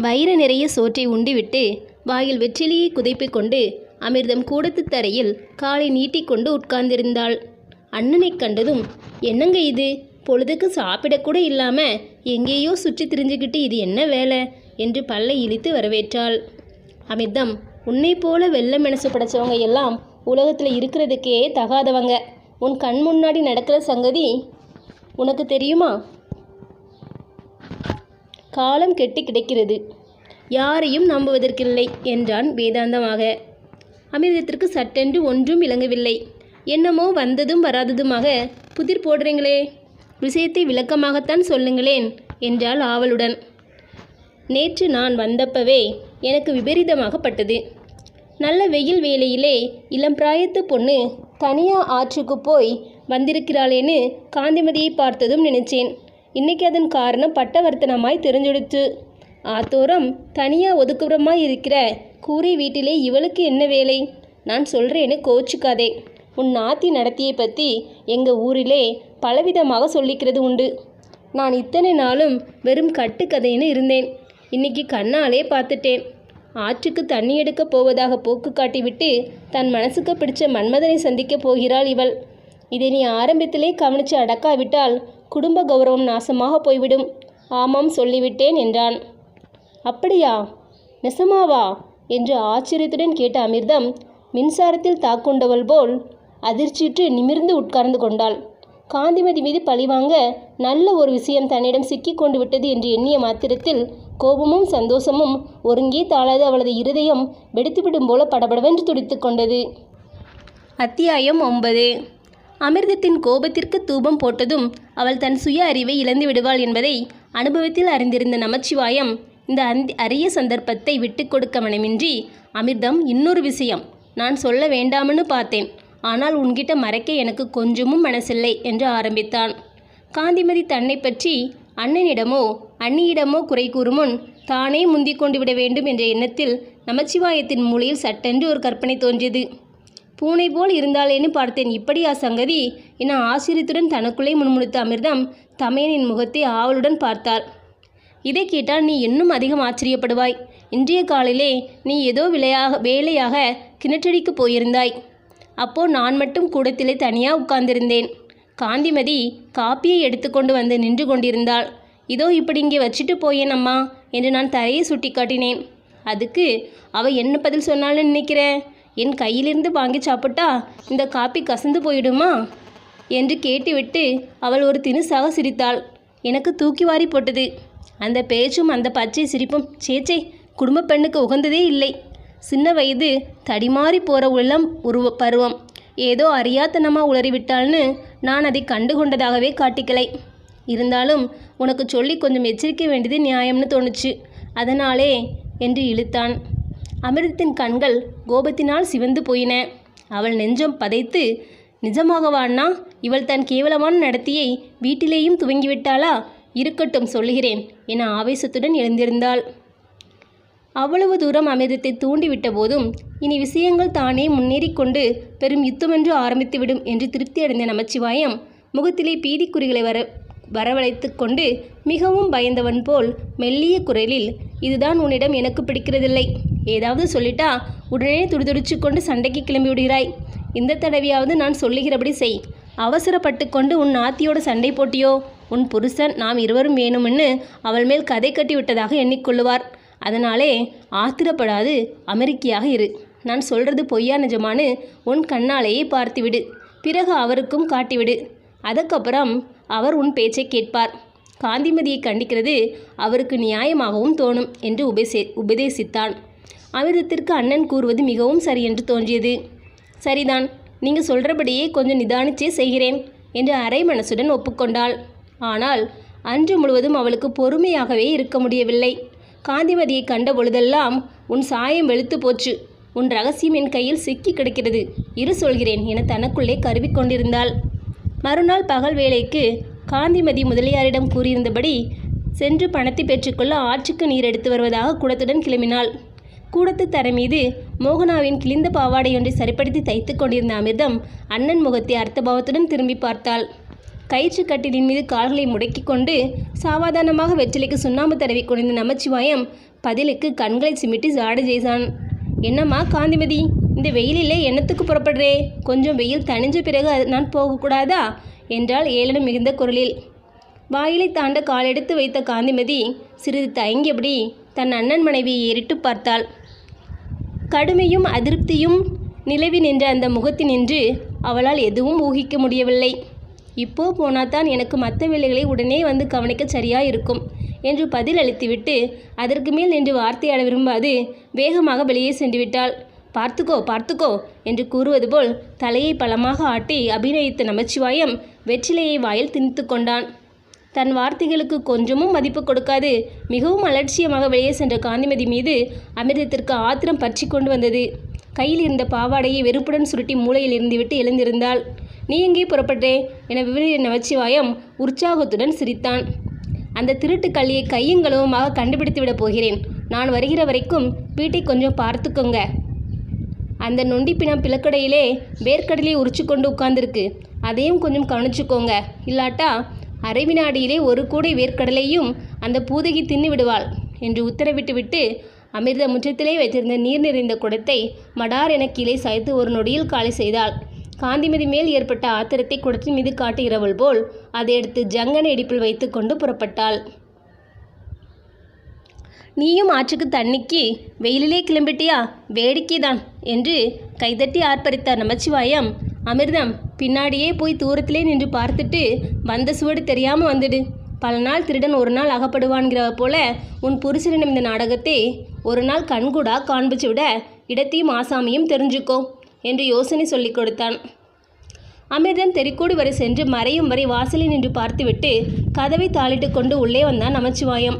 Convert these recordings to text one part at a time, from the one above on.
வயிறு நிறைய சோற்றை உண்டுவிட்டு வாயில் வெற்றிலையை குதைப்பிக் கொண்டு அமிர்தம் கூடத்து தரையில் காலை நீட்டிக்கொண்டு உட்கார்ந்திருந்தாள். அண்ணனை கண்டதும் என்னங்க இது? பொழுதுக்கு சாப்பிடக்கூட இல்லாமல் எங்கேயோ சுற்றி திரிஞ்சுக்கிட்டு இது என்ன வேலை? என்று பல்லை இழித்து வரவேற்றாள். அமிர்தம் உன்னை போல வெள்ளை மனசு படைச்சவங்க எல்லாம் உலகத்தில் இருக்கிறதுக்கே தகாதவங்க. உன் கண் முன்னாடி நடக்கிற சங்கதி உனக்கு தெரியுமா? காலம் கெட்டு கிடக்கிறது. யாரையும் நம்புவதற்கில்லை என்றான் வேதாந்தமாக. அமிர்தத்திற்கு சட்டென்று ஒன்றும் விளங்கவில்லை. என்னமோ வந்ததும் வராததுமாக புதிர் போடுறீங்களே விஷயத்தை விளக்கமாகத்தான் சொல்லுங்களேன் என்றாள் ஆவலுடன். நேற்று நான் வந்தப்பவே எனக்கு விபரீதமாகப்பட்டது. நல்ல வெயில் வேளையிலே இளம் பிராயத்து பொண்ணு தனியா ஆற்றுக்கு போய் வந்திருக்கிறாளேன்னு காந்திமதியை பார்த்ததும் நினைச்சேன். இன்னைக்கு அதன் காரணம் பட்டவர்த்தனமாய் தெரிஞ்சுடுச்சு. ஆத்தோரம் தனியாக ஒதுக்குறமாய் இருக்கிற கூரை வீட்டிலே இவளுக்கு என்ன வேலை? நான் சொல்கிறேன்னு கோச்சிக்காதே உன் நாத்தி நடத்தியை பற்றி எங்கள் ஊரிலே பலவிதமாக சொல்லிக்கிறது உண்டு. நான் இத்தனை நாளும் வெறும் கட்டுக்கதைன்னு இருந்தேன். இன்னைக்கு கண்ணாலே பார்த்துட்டேன். ஆற்றுக்கு தண்ணி எடுக்க போவதாக போக்கு காட்டிவிட்டு தன் மனசுக்கு பிடிச்ச மன்மதனை சந்திக்க போகிறாள் இவள். இதை நீ ஆரம்பத்திலே கவனித்து அடக்காவிட்டால் குடும்ப கௌரவம் நாசமாக போய்விடும். ஆமாம் சொல்லிவிட்டேன் என்றான். அப்படியா? நெசமாவா? என்று ஆச்சரியத்துடன் கேட்ட அமிர்தம் மின்சாரத்தில் தாக்குண்டவள் போல் அதிர்ச்சியுற்று நிமிர்ந்து உட்கார்ந்து கொண்டாள். காந்திமதி மீது பழிவாங்க நல்ல ஒரு விஷயம் தன்னிடம் சிக்கிக் கொண்டு விட்டது என்று எண்ணிய மாத்திரத்தில் கோபமும் சந்தோஷமும் ஒருங்கே தாழாது அவளது இருதயம் வெடித்துவிடும் போல படபடவென்று துடித்து கொண்டது. அத்தியாயம் ஒன்பது. அமிர்தத்தின் கோபத்திற்கு தூபம் போட்டதும் அவள் தன் சுய அறிவை இழந்து விடுவாள் என்பதை அனுபவத்தில் அறிந்திருந்த நமச்சிவாயம் இந்த அந்தி அரிய சந்தர்ப்பத்தை விட்டு கொடுக்க மனமின்றி அமிர்தம் இன்னொரு விஷயம். நான் சொல்ல வேண்டாம்னு பார்த்தேன். ஆனால் உன்கிட்ட மறைக்க எனக்கு கொஞ்சமும் மனசில்லை என்று ஆரம்பித்தான். காந்திமதி தன்னை பற்றி அண்ணனிடமோ அண்ணியிடமோ குறை கூறும் முன் தானே முந்திக் கொண்டு விட வேண்டும் என்ற எண்ணத்தில் நமச்சிவாயத்தின் மூலையில் சட்டென்று ஒரு கற்பனை தோன்றியது. பூனை போல் இருந்தாளேன்னு பார்த்தேன். இப்படியா சங்கதி? என ஆச்சரியத்துடன் தனக்குள்ளே முணுமுணுத்த அமிர்தம் தமையனின் முகத்தை ஆவலுடன் பார்த்தாள். இதை கேட்டால் நீ இன்னும் அதிகம் ஆச்சரியப்படுவாய். இன்றைய காலையிலே நீ ஏதோ விளையாக வேலையாக கிணற்றடிக்கு போயிருந்தாய். அப்போ நான் மட்டும் கூடத்திலே தனியாக உட்கார்ந்திருந்தேன். காந்திமதி காப்பியை எடுத்துக்கொண்டு வந்து நின்று கொண்டிருந்தாள். இதோ இப்படி இங்கே வச்சுட்டு போயேன் அம்மா என்று நான் தரையை சுட்டி காட்டினேன். அதுக்கு அவள் என்ன பதில் சொன்னாள்னு நினைக்கிறேன் என் கையிலிருந்து வாங்கி சாப்பிட்டா இந்த காப்பி கசந்து போயிடுமா? என்று கேட்டுவிட்டு அவள் ஒரு தினுசாக சிரித்தாள் எனக்கு தூக்கி வாரி போட்டது. அந்த பேச்சும் அந்த பச்சை சிரிப்பும் சேச்சே குடும்ப பெண்ணுக்கு உகந்ததே இல்லை. சின்ன வயது தடிமாறி போகிற உள்ளம் உருவ பருவம். ஏதோ அறியாத்தனமாக உளறிவிட்டாள்னு நான் அதை கண்டு கொண்டதாகவே காட்டிக்கலை. இருந்தாலும் உனக்கு சொல்லி கொஞ்சம் எச்சரிக்க வேண்டியது நியாயம்னு தோணுச்சு. அதனாலே என்று இழுத்தான். அமிர்தத்தின் கண்கள் கோபத்தினால் சிவந்து போயின. அவள் நெஞ்சம் பதைத்து நிஜமாகவான்னா இவள் தன் கேவலமான நடத்தியை வீட்டிலேயும் துவங்கிவிட்டாளா? இருக்கட்டும் சொல்லுகிறேன் என ஆவேசத்துடன் எழுந்திருந்தாள். அவ்வளவு தூரம் அமிர்தத்தை தூண்டிவிட்ட போதும் இனி விஷயங்கள் தானே முன்னேறிக்கொண்டு பெரும் யுத்தமென்று ஆரம்பித்துவிடும் என்று திருப்தி அடைந்த நமச்சிவாயம் முகத்திலே பீதிக்குறிகளை வர வரவழைத்து கொண்டு மிகவும் பயந்தவன் போல் மெல்லிய குரலில் இதுதான் உன்னிடம் எனக்கு பிடிக்கிறதில்லை. ஏதாவது சொல்லிட்டா உடனே துடிதுடிச்சு கொண்டு சண்டைக்கு கிளம்பி விடுகிறாய் இந்த தடவையாவது நான் சொல்லுகிறபடி செய். அவசரப்பட்டு கொண்டு உன் நாத்தியோட சண்டை போட்டியோ? உன் புருஷன் நாம் இருவரும் வேணும்னு அவள் மேல் கதை கட்டி விட்டதாக எண்ணிக்கொள்ளுவார். அதனாலே ஆத்திரப்படாது அமெரிக்கையாக இரு. நான் சொல்கிறது பொய்யா நிஜமானு உன் கண்ணாலேயே பார்த்துவிடு. பிறகு அவருக்கும் காட்டிவிடு. அதுக்கப்புறம் அவர் உன் பேச்சை கேட்பார். காந்திமதியை கண்டிக்கிறது அவருக்கு நியாயமாகவும் தோணும் என்று உபசே உபதேசித்தான். அமிர்தத்திற்கு அண்ணன் கூறுவது மிகவும் சரி என்று தோன்றியது. சரிதான் நீங்கள் சொல்கிறபடியே கொஞ்சம் நிதானிச்சே செய்கிறேன் என்று அரை மனசுடன் ஒப்புக்கொண்டாள். ஆனால் அன்று முழுவதும் அவளுக்கு பொறுமையாகவே இருக்க முடியவில்லை. காந்திமதியை கண்ட பொழுதெல்லாம் உன் சாயம் வெளுத்து போச்சு. உன் ரகசியம் என் கையில் சிக்கி கிடக்கிறது. இரு சொல்கிறேன் என தனக்குள்ளே கருவிக் கொண்டிருந்தாள். மறுநாள் பகல் வேளைக்கு காந்திமதி முதலியாரிடம் கூறியிருந்தபடி சென்று பணத்தை பெற்றுக்கொள்ள ஆற்றுக்கு நீர் எடுத்து வருவதாக குடத்துடன் கிளம்பினாள். கூடத்து தரை மீது மோகனாவின் கிழிந்த பாவாடையொன்றை சரிப்படுத்தி தைத்து கொண்டிருந்த அமிர்தம் அண்ணன் முகத்தை அர்த்தபாவத்துடன் திரும்பி பார்த்தாள். கயிற்று கட்டிலின் மீது கால்களை முடக்கிக் கொண்டு சாவாதானமாக வெற்றிலைக்கு சுண்ணாம்பு தடவி கொண்டிருந்த நமச்சிவாயம் பதிலுக்கு கண்களை சிமிட்டி ஜாட செய்தான். என்னம்மா காந்திமதி? இந்த வெயிலிலே என்னத்துக்கு புறப்படுறே? கொஞ்சம் வெயில் தணிஞ்ச பிறகு நான் போகக்கூடாதா? என்றால் ஏளனம் மிகுந்த குரலில். வாயிலை தாண்ட காலெடுத்து வைத்த காந்திமதி சிறிது தயங்கியபடி தன் அண்ணன் மனைவியை ஏறிட்டு பார்த்தாள். கடுமையும் அதிருப்தியும் நிலவி நின்ற அந்த முகத்தினின்று அவளால் எதுவும் ஊகிக்க முடியவில்லை. இப்போ போனாதான் எனக்கு மற்ற வேலைகளை உடனே வந்து கவனிக்க சரியாக இருக்கும் என்று பதில் அளித்துவிட்டு அதற்கு மேல் நின்று வார்த்தையாட விரும்பாது வேகமாக வெளியே சென்று விட்டாள் பார்த்துக்கோ பார்த்துக்கோ என்று கூறுவது போல் தலையை பலமாக ஆட்டி அபிநயித்த நமச்சிவாயம் வெற்றிலையை வாயில் திணித்து கொண்டான். தன் வார்த்தைகளுக்கு கொஞ்சமும் மதிப்பு கொடுக்காது மிகவும் அலட்சியமாக வெளியே சென்ற காந்திமதி மீது அமிர்தத்திற்கு ஆத்திரம் பற்றி கொண்டு வந்தது. கையில் இருந்த பாவாடையை வெறுப்புடன் சுருட்டி மூலையில் இருந்துவிட்டு எழுந்திருந்தாள். நீ எங்கே புறப்பட்டே? என விவரிய நமச்சிவாயம் உற்சாகத்துடன் சிரித்தான். அந்த திருட்டு கையும் கையுங்களவுமாக கண்டுபிடித்து விடப் போகிறேன். நான் வருகிற வரைக்கும் வீட்டை கொஞ்சம் பார்த்துக்கோங்க. அந்த நொண்டி பிணம் பிளக்கடையிலே வேர்க்கடலையை உரிச்சு கொண்டு உட்கார்ந்துருக்கு. அதையும் கொஞ்சம் கவனிச்சுக்கோங்க. இல்லாட்டா அரை வினாடியிலே ஒரு கூடை வேர்க்கடலையும் அந்த பூதகி தின்னு விடுவாள் என்று உத்தரவிட்டு விட்டு அமிர்த முற்றத்திலே வைத்திருந்த நீர் நிறைந்த குடத்தை மடார் என கீழே சாய்த்து ஒரு நொடியில் காலை செய்தாள். காந்திமதி மேல் ஏற்பட்ட ஆத்திரத்தை குடத்தின் மீது காட்டுகிறவள் போல் அதை எடுத்து ஜங்கன இடிப்பில் வைத்துக்கொண்டு புறப்பட்டாள். நீயும் ஆற்றுக்கு தண்ணிக்கு வெயிலிலே கிளம்பிட்டியா? வேடிக்கைதான் என்று கைதட்டி ஆர்ப்பரித்தார் நமச்சிவாயம். அமிர்தம் பின்னாடியே போய் தூரத்திலே நின்று பார்த்துட்டு வந்த சுவடு தெரியாமல் வந்துடு. பல நாள் திருடன் ஒரு நாள் அகப்படுவான்கிற போல உன் புருஷனிடம் இந்த நாடகத்தை ஒரு நாள் கண்கூடா காண்பிச்சு விட இடத்தையும் ஆசாமியும் தெரிஞ்சுக்கோ என்று யோசனை சொல்லிக் கொடுத்தான். அமிர்தம் தெருக்கோடி வரை சென்று மறையும் வரை வாசலில் நின்று பார்த்துவிட்டு கதவை தாளிட்டு கொண்டு உள்ளே வந்தான் நமச்சிவாயம்.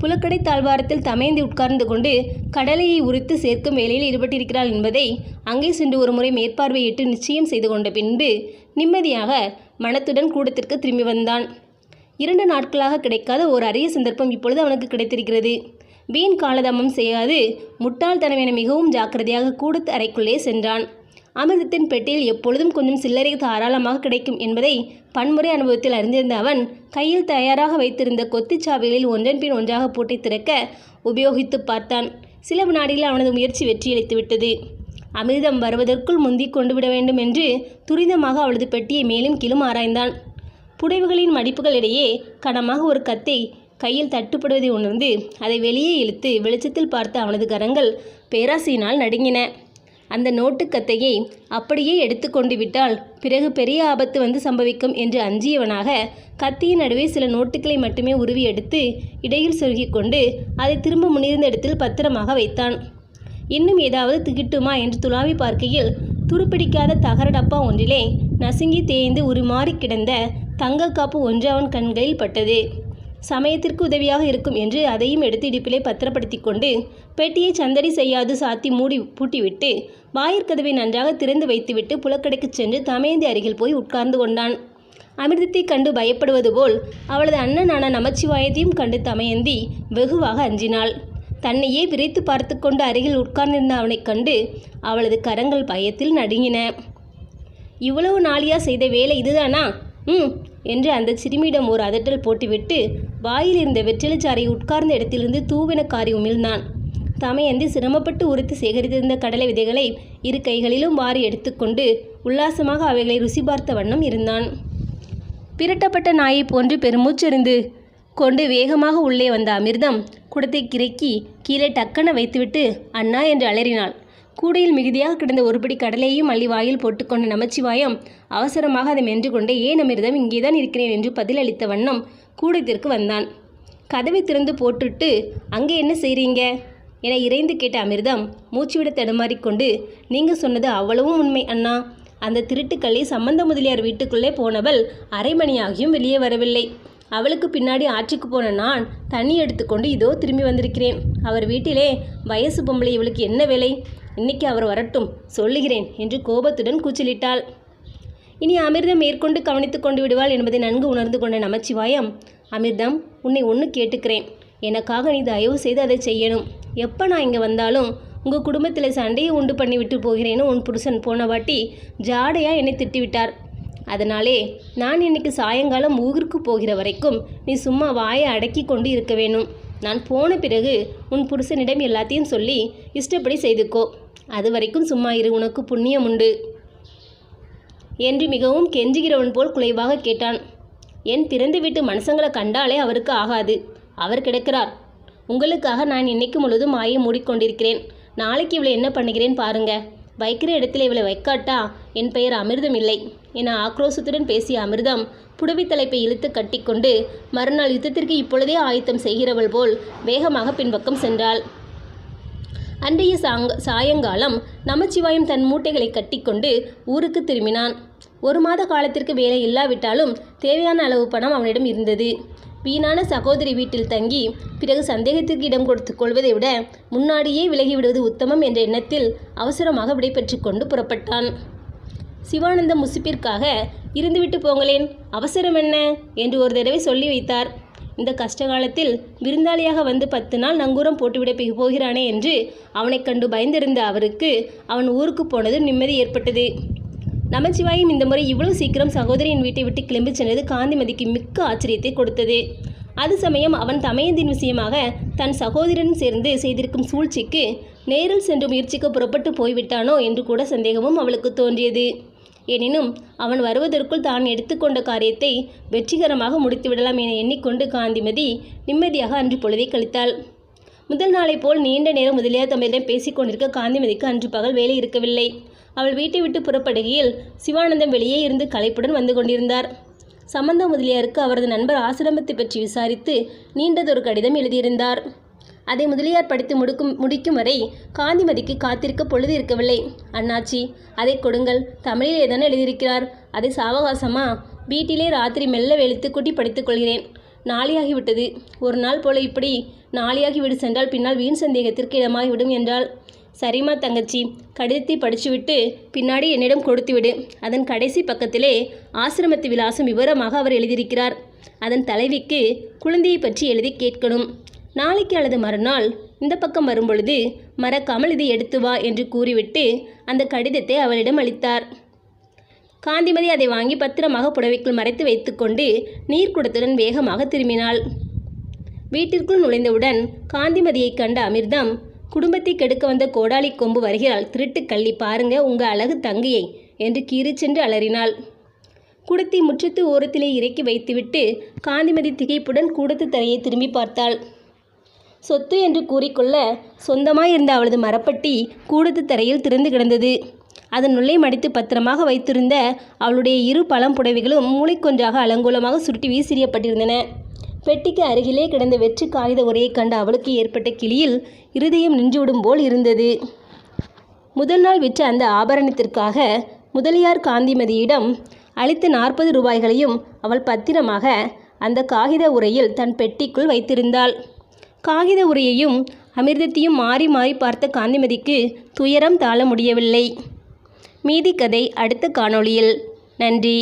புலக்கடை தாழ்வாரத்தில் தமைந்து உட்கார்ந்து கொண்டு கடலையை உரித்து சேர்க்கும் வேலையில் ஈடுபட்டிருக்கிறாள் என்பதை அங்கே சென்று ஒரு முறை மேற்பார்வையிட்டு நிச்சயம் செய்து கொண்ட பின்பு நிம்மதியாக மனத்துடன் கூடத்திற்கு திரும்பி வந்தான். இரண்டு நாட்களாக கிடைக்காத ஒரு அரிய சந்தர்ப்பம் இப்பொழுது அவனுக்கு கிடைத்திருக்கிறது. வீண் காலதாமம் செய்யாது. முட்டாள்தனம் என மிகவும் ஜாக்கிரதையாக கூடத்து அறைக்குள்ளே சென்றான். அமிர்தத்தின் பெட்டியில் எப்பொழுதும் கொஞ்சம் சில்லறை தாராளமாக கிடைக்கும் என்பதை பன்முறை அனுபவத்தில் அறிந்திருந்த அவன் கையில் தயாராக வைத்திருந்த கொத்துச்சாவிகளில் ஒன்றன் பின் ஒன்றாக பூட்டை திறக்க உபயோகித்து பார்த்தான். சில வினாடிகளில் அவனது முயற்சி வெற்றியளித்து விட்டது. அமிர்தம் வருவதற்குள் முந்தி கொண்டு விட வேண்டும் என்று துரிதமாக அவளது பெட்டியை மேலும் கீழும் ஆராய்ந்தான். புடைவுகளின் மடிப்புகளிடையே கனமாக ஒரு கத்தை கையில் தட்டுப்படுவதை உணர்ந்து அதை வெளியே இழுத்து வெளிச்சத்தில் பார்த்த அவனது கரங்கள் பேராசையினால் நடுங்கின. அந்த நோட்டுக்கத்தையை அப்படியே எடுத்துக்கொண்டு விட்டால் பிறகு பெரிய ஆபத்து வந்து சம்பவிக்கும் என்று அஞ்சியவனாக கத்தியின் நடுவே சில நோட்டுகளை மட்டுமே உருவி எடுத்து இடையில் சொருகிக் கொண்டு அதை திரும்ப முன்னிருந்த இடத்தில் பத்திரமாக வைத்தான். இன்னும் ஏதாவது திகிட்டுமா என்று துளாவி பார்க்கையில் துருப்பிடிக்காத தகர டப்பா ஒன்றிலே நசுங்கி தேய்ந்து உருமாறி கிடந்த தங்க காப்பு ஒன்று அவன் கண்களில் பட்டது. சமயத்திற்கு உதவியாக இருக்கும் என்று அதையும் எடுத்து இடுப்பிலே பத்திரப்படுத்தி கொண்டு பெட்டியை சந்தடி செய்யாது சாத்தி மூடி பூட்டிவிட்டு வாயிற்கதவை நன்றாக திறந்து வைத்துவிட்டு புலக்கடைக்குச் சென்று தமயந்தி அருகில் போய் உட்கார்ந்து கொண்டான். அமிர்தத்தை கண்டு பயப்படுவது போல் அவளது அண்ணனான நமச்சிவாயத்தையும் கண்டு தமயந்தி வெகுவாக அஞ்சினாள். தன்னையே விரைத்து பார்த்து கொண்டு அருகில் உட்கார்ந்திருந்த அவனைக் கண்டு அவளது கரங்கள் பயத்தில் நடுங்கின. இவ்வளவு நாளியா செய்த வேலை இதுதானா? ம் என்று அந்த சிறுமியிடம் ஒரு அதட்டல் போட்டுவிட்டு வாயில் இருந்த வெற்றிலைச்சாரை உட்கார்ந்த இடத்திலிருந்து தூவென காரி உமிழ்ந்தான். தமையந்தி சிரமப்பட்டு உரித்து சேகரித்திருந்த கடலை விதைகளை இரு கைகளிலும் வாரி எடுத்துக்கொண்டு உல்லாசமாக அவைகளை ருசி பார்த்த வண்ணம் இருந்தான். பிரட்டப்பட்ட நாயைப் போன்று பெருமூச்செறிந்து கொண்டு வேகமாக உள்ளே வந்த அமிர்தம் குடத்தை கிறக்கி கீழே டக்கன வைத்துவிட்டு அண்ணா என்று அலறினாள். கூடையில் மிகுதியாக கிடந்த ஒருபடி கடலையும் அள்ளி வாயில் போட்டுக்கொண்ட நமச்சிவாயம் அவசரமாக அதை மென்று கொண்டே ஏன் அமிர்தம் இங்கேதான் இருக்கிறேன் என்று பதிலளித்த வண்ணம் கூடத்திற்கு வந்தான். கதவை திறந்து போட்டுட்டு அங்கே என்ன செய்கிறீங்க என இறைந்து கேட்ட அமிர்தம் மூச்சுவிட தடுமாறிக்கொண்டு நீங்கள் சொன்னது அவ்வளவும் உண்மை அண்ணா. அந்த திருட்டுக்கள்ளி சம்பந்த முதலியார் வீட்டுக்குள்ளே போனவள் அரை மணியாகியும் வெளியே வரவில்லை. அவளுக்கு பின்னாடி ஆற்றுக்கு போன நான் தண்ணி எடுத்துக்கொண்டு இதோ திரும்பி வந்திருக்கிறேன். அவர் வீட்டிலே வயசு பொம்பளை இவளுக்கு என்ன வேலை? இன்னைக்கு அவர் வரட்டும் சொல்லுகிறேன் என்று கோபத்துடன் கூச்சலிட்டாள். இனி அமிர்தம் மேற்கொண்டு கவனித்து கொண்டு விடுவாள் என்பதை நன்கு உணர்ந்து கொண்ட நமச்சிவாயம் அமிர்தம் உன்னை ஒன்று கேட்டுக்கிறேன். எனக்காக நீ தயவு செய்து அதை செய்யணும். எப்போ நான் இங்கே வந்தாலும் உங்கள் குடும்பத்தில் சண்டையை உண்டு பண்ணி விட்டு போகிறேன்னு உன் புருஷன் போன வாட்டி ஜாடையாக என்னை திட்டிவிட்டார். அதனாலே நான் இன்னைக்கு சாயங்காலம் ஊருக்கு போகிற வரைக்கும் நீ சும்மா வாயை அடக்கி கொண்டு இருக்க வேணும். நான் போன பிறகு உன் புருஷனிடம் எல்லாத்தையும் சொல்லி இஷ்டப்படி செய்துக்கோ. அது வரைக்கும் சும்மா இரு உனக்கு புண்ணியம் உண்டு. என்று மிகவும் கெஞ்சுகிறவன் போல் குலைவாக கேட்டான். என் பிறந்து வீட்டு மனுஷங்களை கண்டாலே அவருக்கு ஆகாது. அவர் கிடக்கிறார். உங்களுக்காக நான் இன்னைக்கு முழுதும் மாயை மூடிக்கொண்டிருக்கிறேன். நாளைக்கு இவளை என்ன பண்ணுகிறேன் பாருங்க. வைக்கிற இடத்துல இவளை வைக்காட்டா? என் பெயர் அமிர்தம் இல்லை. என ஆக்ரோஷத்துடன் பேசிய அமிர்தம் புடவை தலைப்பை இழுத்து கட்டிக்கொண்டு மறுநாள் யுத்தத்திற்கு இப்பொழுதே ஆயத்தம் செய்கிறவள் போல் வேகமாக பின்பக்கம் சென்றாள். அன்றைய சாங் சாயங்காலம் நமச்சிவாயம் தன் மூட்டைகளை கட்டிக்கொண்டு ஊருக்கு திரும்பினான். ஒரு மாத காலத்திற்கு வேலை இல்லாவிட்டாலும் தேவையான அளவு பணம் அவனிடம் இருந்தது. வீணான சகோதரி வீட்டில் தங்கி பிறகு சந்தேகத்திற்கு இடம் கொடுத்து கொள்வதை விட முன்னாடியே விலகிவிடுவது உத்தமம் என்ற எண்ணத்தில் அவசரமாக விடைபெற்று கொண்டு புறப்பட்டான். சிவானந்த முசிப்பிற்காக இருந்துவிட்டு போங்களேன் அவசரம் என்ன? என்று ஒரு தடவை சொல்லி வைத்தார். இந்த கஷ்டகாலத்தில் விருந்தாளியாக வந்து பத்து நாள் நங்கூரம் போட்டுவிட போகிறானே என்று அவனைக் கண்டு பயந்திருந்த அவருக்கு அவன் ஊருக்கு போனது நிம்மதி ஏற்பட்டது. நமச்சிவாயும் இந்த முறை இவ்வளவு சீக்கிரம் சகோதரியின் வீட்டை விட்டு கிளம்பி சென்றது காந்திமதிக்கு மிக்க ஆச்சரியத்தை கொடுத்தது. அது சமயம் அவன் தமையந்தின் விஷயமாக தன் சகோதரன் சேர்ந்து செய்திருக்கும் சூழ்ச்சிக்கு நேரில் சென்று முயற்சிக்க புறப்பட்டு போய்விட்டானோ என்று கூட சந்தேகமும் அவளுக்கு தோன்றியது. எனினும் அவன் வருவதற்குள் தான் எடுத்துக்கொண்ட காரியத்தை வெற்றிகரமாக முடித்துவிடலாம் என எண்ணிக்கொண்டு காந்திமதி நிம்மதியாக அன்று பொழுதை கழித்தாள். முதல் நாளைப் போல் நீண்ட நேரம் முதலியார் தம்மிடம் பேசிக் கொண்டிருக்க காந்திமதிக்கு அன்று பகல் வேலை இருக்கவில்லை. அவள் வீட்டை விட்டு புறப்படுகையில் சிவானந்தம் வெளியே இருந்து களைப்புடன் வந்து கொண்டிருந்தார். சம்பந்த முதலியாருக்கு அவரது நண்பர் ஆசிரமத்தை பற்றி விசாரித்து நீண்டதொரு கடிதம் எழுதியிருந்தார். அதை முதலியார் படித்து முடுக்கும் முடிக்கும் வரை காந்திமதிக்கு காத்திருக்க பொழுது இருக்கவில்லை. அண்ணாச்சி அதை கொடுங்கள். தமிழிலே தானே எழுதியிருக்கிறார். அதை சாவகாசமா? வீட்டிலே ராத்திரி மெல்ல வெளுத்து குட்டி படித்துக் கொள்கிறேன். நாளையாகிவிட்டது. ஒரு நாள் போல இப்படி நாளையாகி விடு சென்றால் பின்னால் வீண் சந்தேகத்திற்கு இடமாகிவிடும் என்றாள். சரிம்மா தங்கச்சி கடிதத்தை படிச்சுவிட்டு பின்னாடி என்னிடம் கொடுத்துவிடு. அதன் கடைசி பக்கத்திலே ஆசிரமத்து விலாசம் விவரமாக அவர் எழுதியிருக்கிறார். அதன் தலைவிக்கு குழந்தையை பற்றி எழுதி கேட்கணும். நாளைக்கு அல்லது மறுநாள் இந்த பக்கம் வரும்பொழுது மறக்காமல் இதை எடுத்து வா என்று கூறிவிட்டு அந்த கடிதத்தை அவளிடம் அளித்தார். காந்திமதி அதை வாங்கி பத்திரமாக புடவைக்குள் மறைத்து வைத்துக்கொண்டு நீர்க்குடத்துடன் வேகமாக திரும்பினாள். வீட்டிற்குள் நுழைந்தவுடன் காந்திமதியைக் கண்ட அமிர்தம் குடும்பத்தை கெடுக்க வந்த கோடாலி கொம்பு வருகிறாள் திருட்டு கள்ளி பாருங்க உங்க அழகு தங்கையை என்று கீறிச்சென்று அலறினாள். குடத்தை முற்றத்து ஓரத்திலே இறக்கி வைத்துவிட்டு காந்திமதி திகைப்புடன் கூடத்து தரையை திரும்பி பார்த்தாள். சொத்து என்று கூறிக்கொள்ள சொந்தமாய் இருந்த அவளது மரப்பட்டி கூடத்து தரையில் திறந்து கிடந்தது. அதன் உள்ளே மடித்து பத்திரமாக வைத்திருந்த அவளுடைய இரு பழம் புடவைகளும் மூளைக்கொன்றாக அலங்கோலமாக சுருட்டி வீசிறியப்பட்டிருந்தன பெட்டிக்கு அருகிலே கிடந்த வெற்று காகித உரையைக் கண்ட அவளுக்கு ஏற்பட்ட கிளியில் இருதயம் நின்றுவிடும் போல் இருந்தது. முதல் நாள் விற்ற அந்த ஆபரணத்திற்காக முதலியார் காந்திமதியிடம் அளித்த நாற்பது ரூபாய்களையும் அவள் பத்திரமாக அந்த காகித உரையில் தன் பெட்டிக்குள் வைத்திருந்தாள். காகித உரையையும் அமிர்தத்தையும் மாறி மாறி பார்த்த காந்திமதிக்கு துயரம் தாழ முடியவில்லை. மீதி கதை அடுத்த காணொளியில். நன்றி.